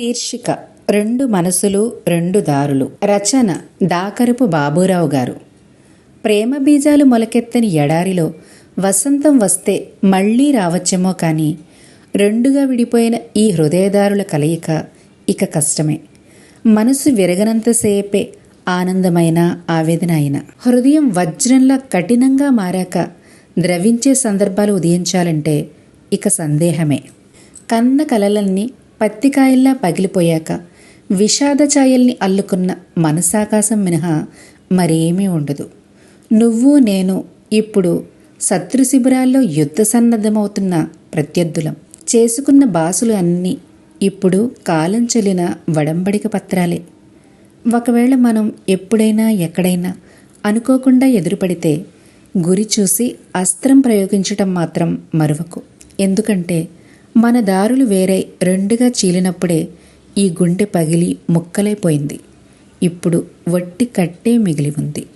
శీర్షిక రెండు మనసులు రెండు దారులు. రచన దాకరపు బాబూరావు గారు. ప్రేమ బీజాలు మొలకెత్తని ఎడారిలో వసంతం వస్తే మళ్ళీ రావచ్చేమో కానీ రెండుగా విడిపోయిన ఈ హృదయదారుల కలయిక ఇక కష్టమే. మనసు విరగనంతసేపే ఆనందమైన ఆవేదన అయిన. హృదయం వజ్రంలా కఠినంగా మారాక ద్రవించే సందర్భాలు ఉదయించాలంటే ఇక సందేహమే. కన్న కలలన్నీ పత్తికాయల్లా పగిలిపోయాక విషాద ఛాయల్ని అల్లుకున్న మనసాకాశం మినహా మరేమీ ఉండదు. నువ్వు నేను ఇప్పుడు శత్రు శిబిరాల్లో యుద్ధ సన్నద్ధమవుతున్న ప్రత్యర్థులం. చేసుకున్న బాసులు అన్నీ ఇప్పుడు కాలం చెల్లిన వడంబడిక పత్రాలే. ఒకవేళ మనం ఎప్పుడైనా ఎక్కడైనా అనుకోకుండా ఎదురుపడితే గురి చూసి అస్త్రం ప్రయోగించటం మాత్రం మరువకు. ఎందుకంటే మన దారులు వేరే రెండుగా చీలినప్పుడే ఈ గుండె పగిలి ముక్కలైపోయింది. ఇప్పుడు వట్టి కట్టే మిగిలి ఉంది.